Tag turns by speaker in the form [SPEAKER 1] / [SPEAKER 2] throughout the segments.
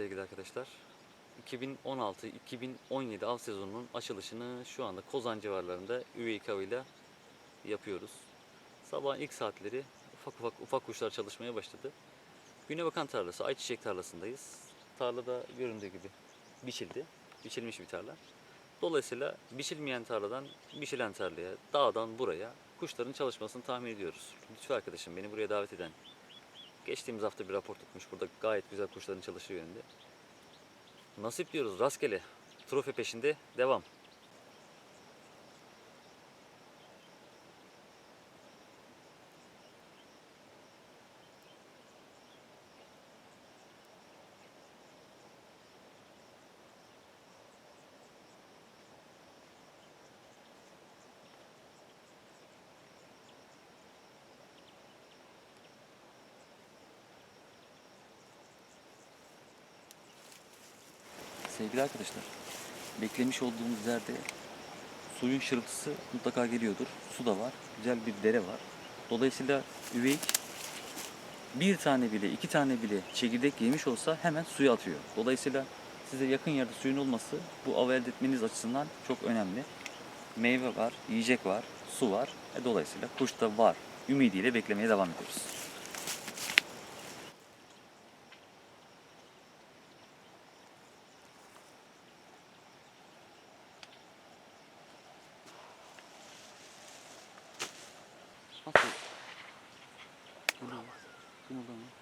[SPEAKER 1] sevgili arkadaşlar. 2016-2017 av sezonunun açılışını şu anda Kozan civarlarında Üveyik avıyla yapıyoruz. Sabahın ilk saatleri ufak ufak ufak kuşlar çalışmaya başladı. Günebakan tarlası, ayçiçek tarlasındayız. Tarlada göründüğü gibi biçildi. Biçilmiş bir tarla. Dolayısıyla biçilmeyen tarladan biçilen tarlaya, dağdan buraya kuşların çalışmasını tahmin ediyoruz. Lütfü arkadaşım beni buraya davet eden Geçtiğimiz hafta bir rapor tutmuş. Burada gayet güzel kuşların çalıştığı yönünde. Nasip diyoruz rastgele. Trofe peşinde devam. Sevgili arkadaşlar, beklemiş olduğumuz yerde suyun şırıltısı mutlaka geliyordur. Su da var, güzel bir dere var. Dolayısıyla üveyik bir tane bile, iki tane bile çekirdek yemiş olsa hemen suya atıyor. Dolayısıyla size yakın yerde suyun olması bu avı elde etmeniz açısından çok önemli. Meyve var, yiyecek var, su var. E, dolayısıyla kuş da var. Ümidiyle beklemeye devam ediyoruz. Tinulang.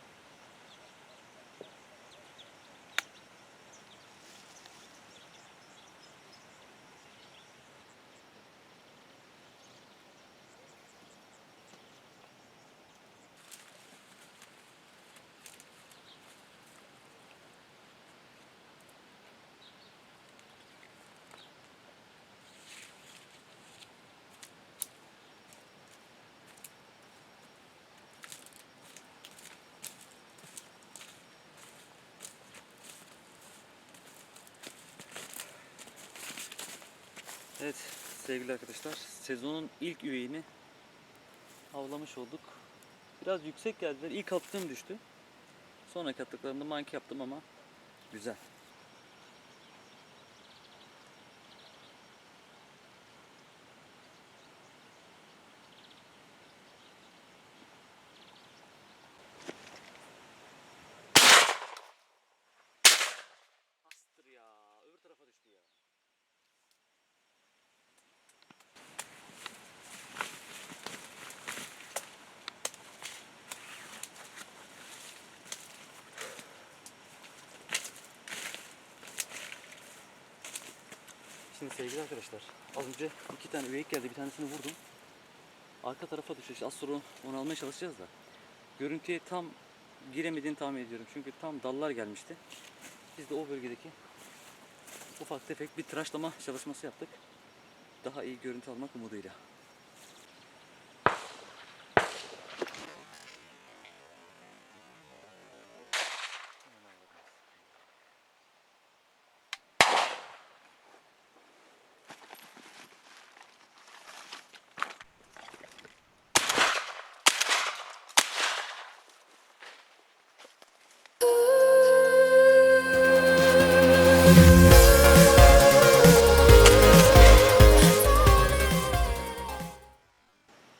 [SPEAKER 1] Evet sevgili arkadaşlar sezonun ilk üyeğini avlamış olduk. Biraz yüksek geldiler. İlk attığım düştü. Sonraki attıklarımda manki yaptım ama güzel. Şimdi sevgili arkadaşlar, az önce iki tane üveyik geldi, bir tanesini vurdum. Arka tarafa düştü. İşte Az sonra onu almaya çalışacağız da. Görüntüye tam giremediğini tahmin ediyorum. Çünkü tam dallar gelmişti. Biz de o bölgedeki ufak tefek bir tıraşlama çalışması yaptık. Daha iyi görüntü almak umuduyla.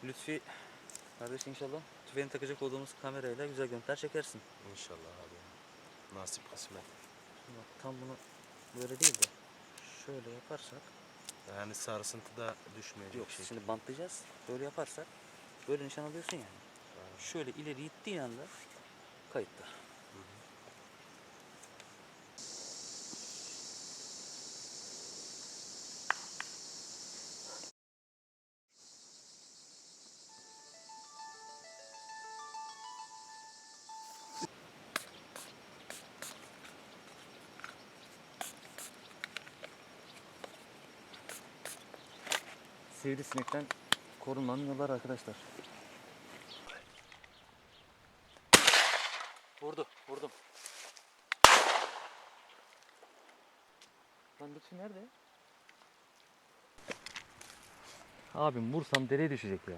[SPEAKER 1] Lütfi kardeş inşallah tüfeğini takacak olduğumuz kamerayla güzel görüntüler çekersin.
[SPEAKER 2] İnşallah abi. Nasip kısmet.
[SPEAKER 1] Bak tam bunu böyle değil de şöyle yaparsak
[SPEAKER 2] Yani sarsıntıda düşmeyecek
[SPEAKER 1] yok
[SPEAKER 2] şey.
[SPEAKER 1] şimdi bantlayacağız. Böyle yaparsak böyle nişan alıyorsun yani. Şöyle ileri gittiğin anda kayıtta. Sivrisinekten korunmanın yolları arkadaşlar. Vurdu, vurdum. Lan Lütfi nerede? Abim vursam dereye düşecek ya.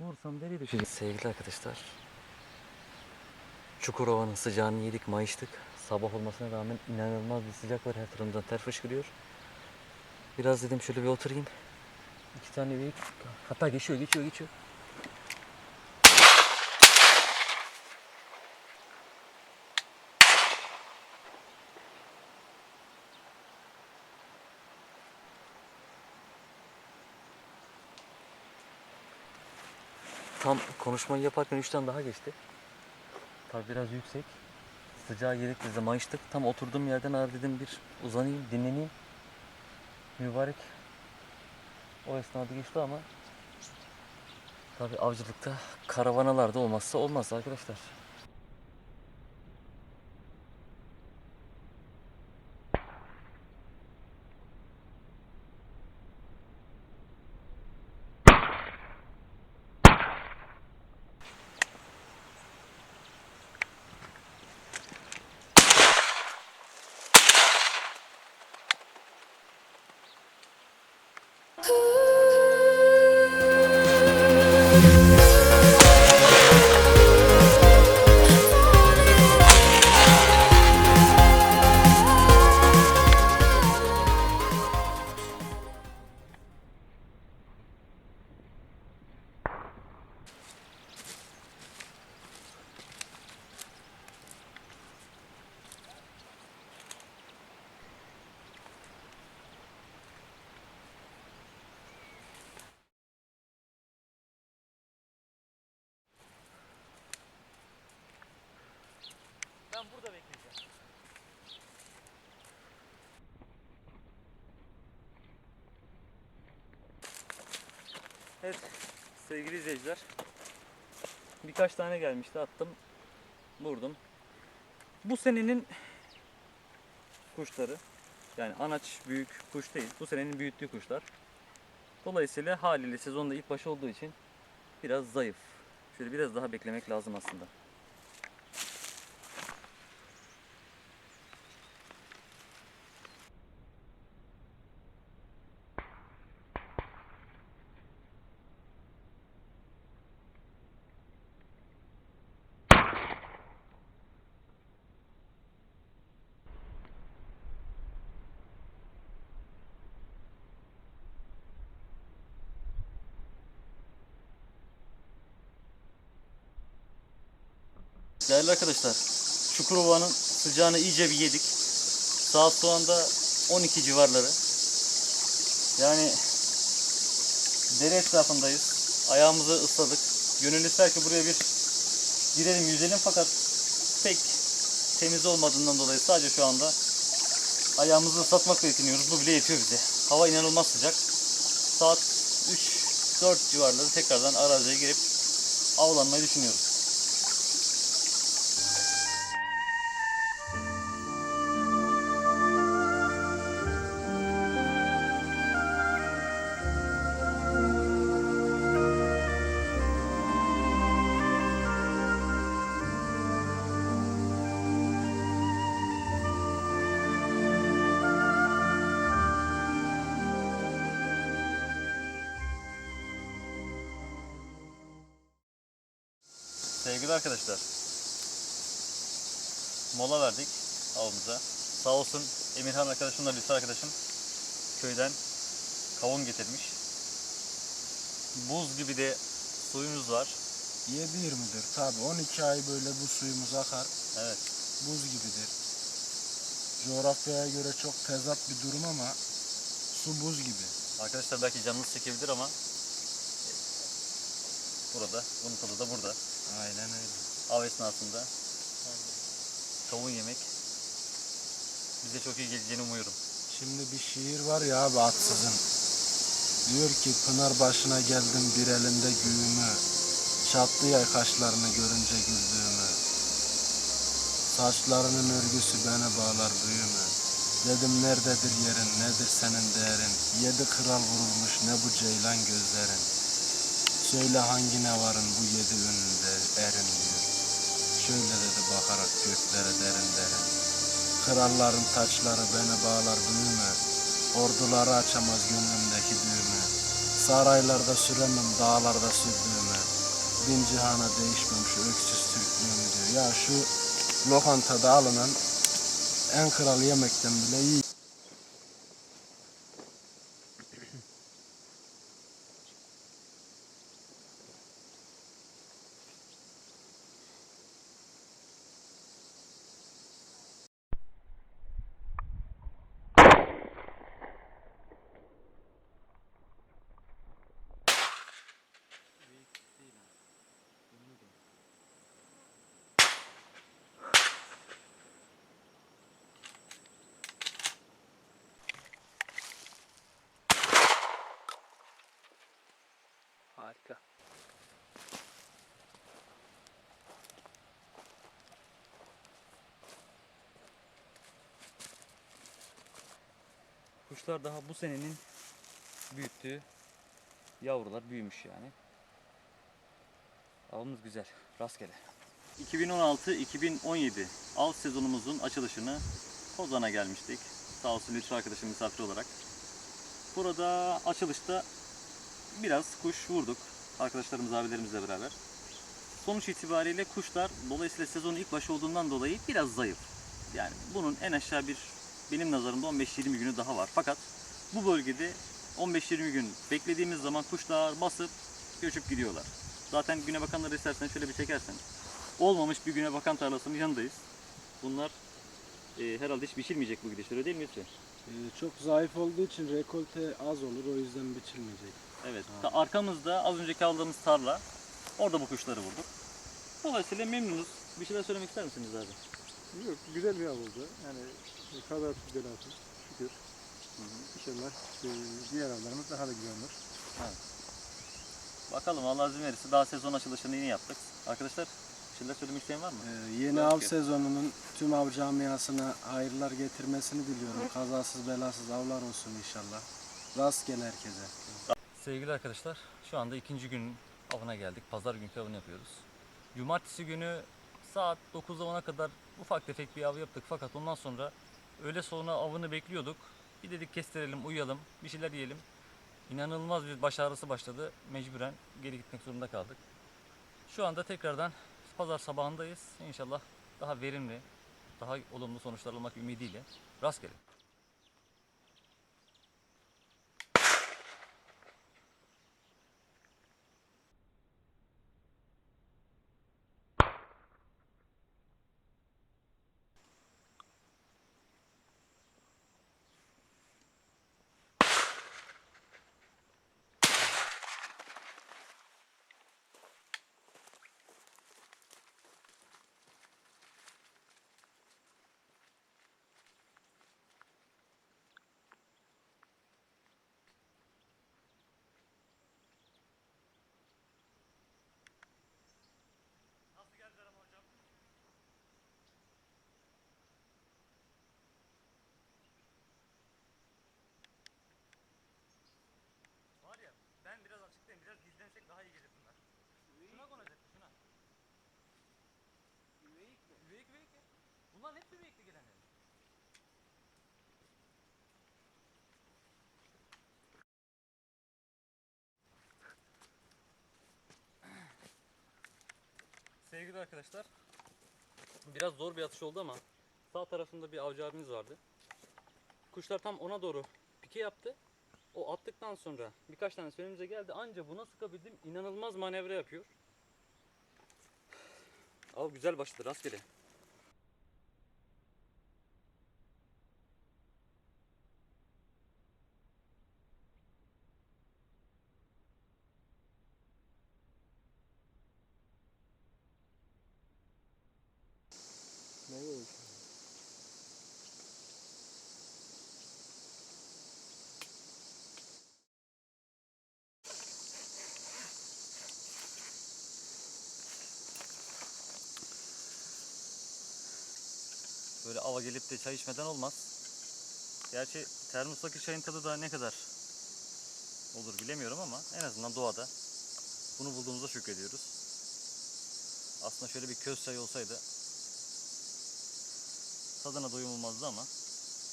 [SPEAKER 1] Vursam dereye düşecek. Sevgili arkadaşlar. Çukurova'nın sıcağını yedik, mayıştık. Sabah olmasına rağmen inanılmaz bir sıcak var. Her tarafımdan ter fışkırıyor. Biraz dedim şöyle bir oturayım. İki tane büyük. Hatta geçiyor, geçiyor, geçiyor. Tam konuşmayı yaparken üç tane daha geçti. Tabi biraz yüksek. Sıcağı yedik biz de mayıştık. Tam oturduğum yerden abi dedim bir uzanayım, dinleneyim. Mübarek o esnada geçti ama tabi avcılıkta karavanalarda olmazsa olmaz arkadaşlar. Evet sevgili izleyiciler. Birkaç tane gelmişti attım. Vurdum. Bu senenin kuşları. Yani anaç büyük kuş değil. Bu senenin büyüttüğü kuşlar. Dolayısıyla haliyle sezonda ilk başı olduğu için biraz zayıf. Şöyle biraz daha beklemek lazım aslında. Değerli arkadaşlar, Çukurova'nın sıcağını iyice bir yedik. Saat şu anda 12 civarları. Yani dere etrafındayız. Ayağımızı ısladık. Gönül ister ki buraya bir girelim, yüzelim fakat pek temiz olmadığından dolayı sadece şu anda ayağımızı ıslatmakla yetiniyoruz. Bu bile yetiyor bize. Hava inanılmaz sıcak. Saat 3-4 civarları tekrardan araziye girip avlanmayı düşünüyoruz. Sevgili arkadaşlar. Mola verdik avımıza. Sağ olsun Emirhan arkadaşımla Lütfü arkadaşım köyden kavun getirmiş. Buz gibi de suyumuz var.
[SPEAKER 3] 7-24 tabi 12 ay böyle bu suyumuz akar
[SPEAKER 1] Evet.
[SPEAKER 3] buz gibidir. Coğrafyaya göre çok tezat bir durum ama su buz gibi.
[SPEAKER 1] Arkadaşlar belki canınız çekebilir ama burada, bunun tadı da burada.
[SPEAKER 3] Aynen öyle.
[SPEAKER 1] Av esnasında kavun yemek bize çok iyi geleceğini umuyorum.
[SPEAKER 3] Şimdi bir şiir var ya abi atsızın. Diyor ki Pınar başına geldim bir elinde güğümü. Çattı ya kaşlarını görünce güldüğümü. Saçlarının örgüsü beni bağlar büyümü. Dedim nerededir yerin, nedir senin değerin? Yedi kral vurulmuş ne bu ceylan gözlerin. Söyle hangi ne varın bu yedi ünlüde erin diyor. Şöyle dedi bakarak göklere derin derin. Kralların taçları beni bağlar büyüme. Orduları açamaz gönlümdeki düğümü. Saraylarda süremem dağlarda sürdüğümü. Bin cihana değişmem şu öksüz Türklüğümü diyor. Ya şu lokantada alınan en kral yemekten bile iyi.
[SPEAKER 4] Harika.
[SPEAKER 1] Kuşlar daha bu senenin büyüttüğü yavrular büyümüş yani. Avımız güzel, rastgele. 2016-2017 av sezonumuzun açılışını Kozan'a gelmiştik. Sağ olsun Lütfü arkadaşım misafir olarak. Burada açılışta biraz kuş vurduk. Arkadaşlarımız, abilerimizle beraber. Sonuç itibariyle kuşlar dolayısıyla sezonun ilk başı olduğundan dolayı biraz zayıf. Yani bunun en aşağı bir benim nazarımda 15-20 günü daha var. Fakat bu bölgede 15-20 gün beklediğimiz zaman kuşlar basıp göçüp gidiyorlar. Zaten güne bakanları istersen şöyle bir çekersen. Olmamış bir güne bakan tarlasının yanındayız. Bunlar e, herhalde hiç biçilmeyecek bu gidişler öyle değil mi Lütfü?
[SPEAKER 3] Ee, çok zayıf olduğu için rekolte az olur o yüzden biçilmeyecek.
[SPEAKER 1] Evet. Ta arkamızda az önceki aldığımız tarla. Orada bu kuşları vurduk. Dolayısıyla memnunuz. Bir şeyler söylemek ister misiniz abi?
[SPEAKER 5] Yok, güzel bir av oldu. Yani e, kazasız belasız şükür. İnşallah e, diğer avlarımız daha da güzel olur.
[SPEAKER 1] Bakalım Allah izin verirse daha sezon açılışını yeni yaptık. Arkadaşlar bir şeyler söylemek isteyen var mı?
[SPEAKER 3] Ee, yeni av sezonunun tüm av camiasına hayırlar getirmesini diliyorum. Kazasız belasız avlar olsun inşallah. Rastgele herkese.
[SPEAKER 1] Sevgili arkadaşlar, şu anda ikinci günün avına geldik. Pazar günkü avını yapıyoruz. Cumartesi günü saat 9'a kadar ufak tefek bir av yaptık. Fakat ondan sonra öğle sonra avını bekliyorduk. Bir dedik kestirelim, uyuyalım, bir şeyler yiyelim. İnanılmaz bir baş ağrısı başladı. Mecburen geri gitmek zorunda kaldık. Şu anda tekrardan pazar sabahındayız. İnşallah daha verimli, daha olumlu sonuçlar almak ümidiyle rastgele. Var ya ben biraz açıklayayım. Biraz gizlensek daha iyi gelir bunlar. Şuna konacak şuna. Üveyik mi? Üveyik üveyik ya. Bunların hepsi üveyikli gelenler. Sevgili arkadaşlar, biraz zor bir atış oldu ama sağ tarafında bir avcı abimiz vardı. Kuşlar tam ona doğru pike yaptı. O attıktan sonra birkaç tane önümüze geldi. Anca buna sıkabildim. İnanılmaz manevra yapıyor. Av güzel başladı rastgele. Gelip de çay içmeden olmaz. Gerçi termostaki çayın tadı da ne kadar olur bilemiyorum ama en azından doğada bunu bulduğumuza şükrediyoruz. Aslında şöyle bir köz çayı olsaydı tadına doyum olmazdı ama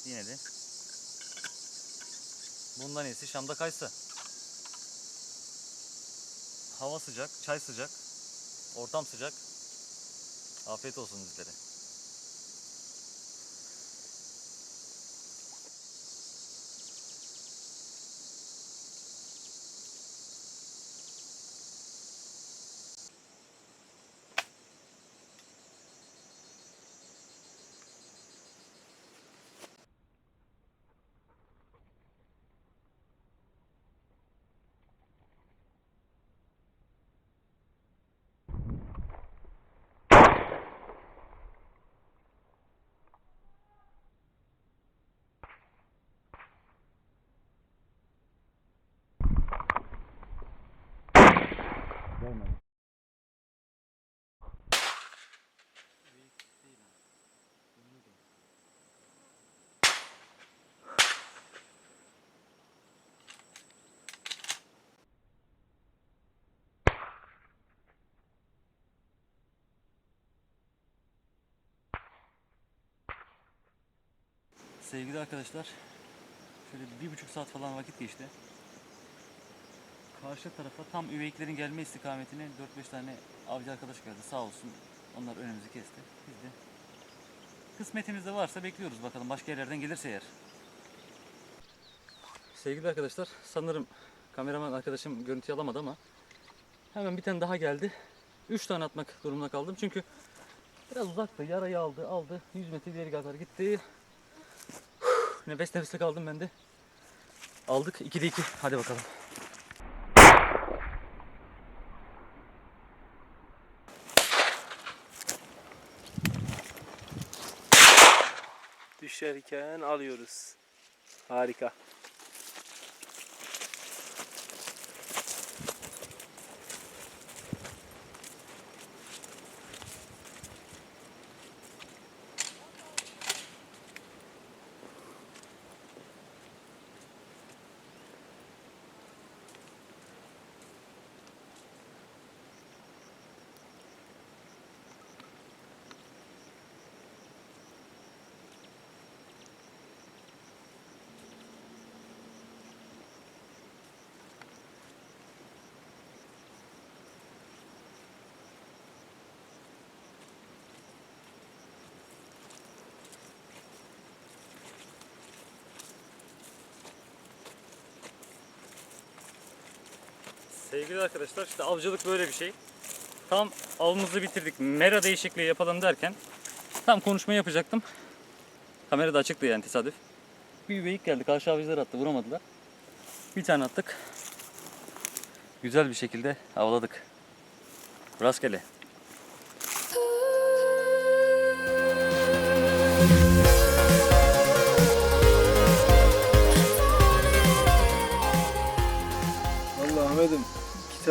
[SPEAKER 1] yine de bundan iyisi Şam'da kayısı. Hava sıcak, çay sıcak, ortam sıcak. Afiyet olsun bizlere. Sevgili arkadaşlar, şöyle bir buçuk saat falan vakit geçti. Karşı tarafa tam üveyiklerin gelme istikametine 4-5 tane avcı arkadaş geldi sağ olsun. Onlar önümüzü kesti. Biz de kısmetimizde varsa bekliyoruz bakalım başka yerlerden gelirse eğer. Sevgili arkadaşlar sanırım kameraman arkadaşım görüntü alamadı ama hemen bir tane daha geldi. 3 tane atmak durumunda kaldım çünkü biraz uzaktı yarayı aldı aldı 100 metre ileri kadar gitti. Nefes nefese kaldım ben de. Aldık 2'de 2 hadi bakalım.
[SPEAKER 4] Düşerken alıyoruz. Harika.
[SPEAKER 1] Sevgili arkadaşlar işte avcılık böyle bir şey. Tam avımızı bitirdik. Mera değişikliği yapalım derken tam konuşma yapacaktım. Kamera da açıktı yani tesadüf. Bir üveyik geldi. Karşı avcılar attı. Vuramadılar. Bir tane attık. Güzel bir şekilde avladık. Rastgele.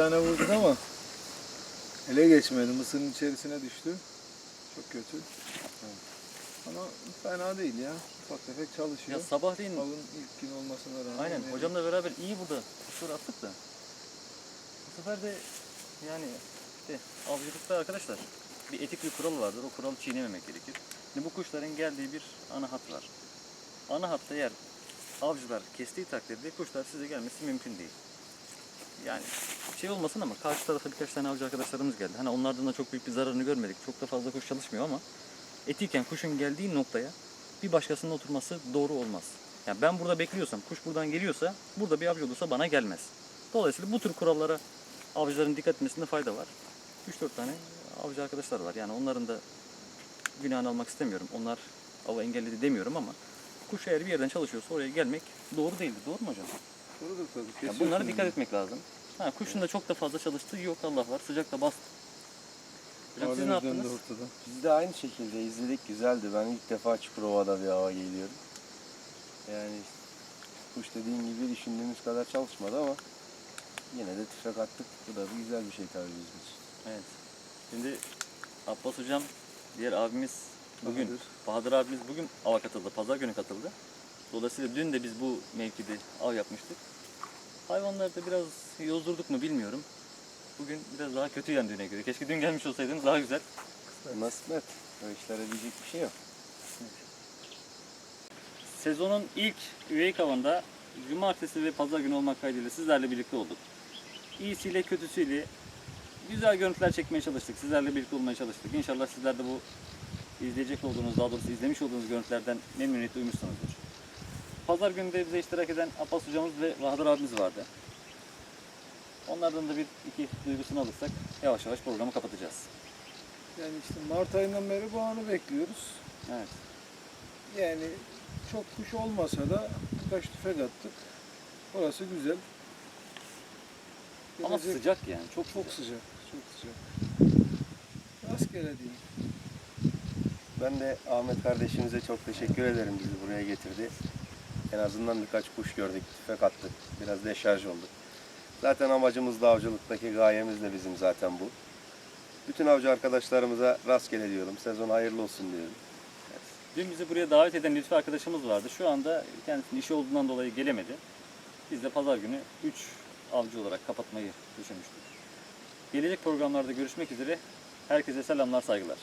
[SPEAKER 3] Tane vurdun ama ele geçmedi. Mısırın içerisine düştü. Çok kötü. Ama fena değil ya. Ufak tefek
[SPEAKER 1] Ya
[SPEAKER 3] çalışıyor.
[SPEAKER 1] sabahleyin
[SPEAKER 3] Avın ilk gün olmasına rağmen.
[SPEAKER 1] Aynen
[SPEAKER 3] yine-
[SPEAKER 1] hocamla beraber iyi burada kuşları attık da. Bu sefer de yani işte avcılıkta arkadaşlar bir etik bir kural vardır. O kuralı çiğnememek gerekir. Şimdi bu kuşların geldiği bir ana hat var. Ana hatta eğer avcılar kestiği takdirde kuşlar size gelmesi mümkün değil. Yani şey olmasın ama karşı tarafa birkaç tane avcı arkadaşlarımız geldi. Hani onlardan da çok büyük bir zararını görmedik. Çok da fazla kuş çalışmıyor ama etiken kuşun geldiği noktaya bir başkasının oturması doğru olmaz. Yani ben burada bekliyorsam, kuş buradan geliyorsa, burada bir avcı olursa bana gelmez. Dolayısıyla bu tür kurallara avcıların dikkat etmesinde fayda var. 3-4 tane avcı arkadaşlar var. Yani onların da günahını almak istemiyorum. Onlar avı engelledi demiyorum ama kuş eğer bir yerden çalışıyorsa oraya gelmek doğru değildir. Doğru mu hocam?
[SPEAKER 3] Doğrudur tabii.
[SPEAKER 1] Ya
[SPEAKER 3] kesiyorsun
[SPEAKER 1] bunlara dikkat
[SPEAKER 3] yani.
[SPEAKER 1] etmek lazım. Ha, kuşun da çok da fazla çalıştığı yok Allah var. Sıcakta bastı. Hocam siz ne
[SPEAKER 3] de
[SPEAKER 1] yaptınız?
[SPEAKER 3] ortada.
[SPEAKER 6] Biz de aynı şekilde izledik güzeldi. Ben ilk defa Çukurova'da bir hava geliyorum. Yani kuş dediğim gibi düşündüğümüz kadar çalışmadı ama yine de tüfek attık. Bu da bir güzel bir şey tabii bizim için.
[SPEAKER 1] Evet. Şimdi Abbas hocam, diğer abimiz bugün,
[SPEAKER 3] Bahadır.
[SPEAKER 1] Bahadır abimiz bugün ava katıldı. Pazar günü katıldı. Dolayısıyla dün de biz bu mevkide av yapmıştık. Hayvanları da biraz yozdurduk mu bilmiyorum. Bugün biraz daha kötü yani düne göre. Keşke dün gelmiş olsaydınız daha güzel.
[SPEAKER 6] Nasipet. O işlere diyecek bir şey yok.
[SPEAKER 1] Sezonun ilk üveyik avında cumartesi ve pazar günü olmak kaydıyla sizlerle birlikte olduk. İyisiyle kötüsüyle güzel görüntüler çekmeye çalıştık. Sizlerle birlikte olmaya çalıştık. İnşallah sizler de bu izleyecek olduğunuz, daha doğrusu izlemiş olduğunuz görüntülerden memnuniyet duymuşsunuzdur. Pazar günü de bize iştirak eden Abbas hocamız ve Bahadır abimiz vardı. Onlardan da bir iki duygusunu alırsak yavaş yavaş programı kapatacağız.
[SPEAKER 3] Yani işte Mart ayından beri bu anı bekliyoruz.
[SPEAKER 1] Evet.
[SPEAKER 3] Yani çok kuş olmasa da birkaç tüfek attık. Orası güzel.
[SPEAKER 1] Ama
[SPEAKER 3] Gelecek-
[SPEAKER 1] sıcak yani. Çok
[SPEAKER 3] Çok
[SPEAKER 1] sıcak.
[SPEAKER 3] sıcak. Çok sıcak. Rastgele diyeyim.
[SPEAKER 6] Ben de Ahmet kardeşimize çok teşekkür ederim bizi buraya getirdi. En azından birkaç kuş gördük, tüfek attık. Biraz deşarj olduk. Zaten amacımız da avcılıktaki gayemiz de bizim zaten bu. Bütün avcı arkadaşlarımıza rastgele diyorum. Sezon hayırlı olsun diyorum.
[SPEAKER 1] Dün bizi buraya davet eden Lütfi arkadaşımız vardı. Şu anda kendisinin işi olduğundan dolayı gelemedi. Biz de pazar günü 3 avcı olarak kapatmayı düşünmüştük. Gelecek programlarda görüşmek üzere. Herkese selamlar, saygılar.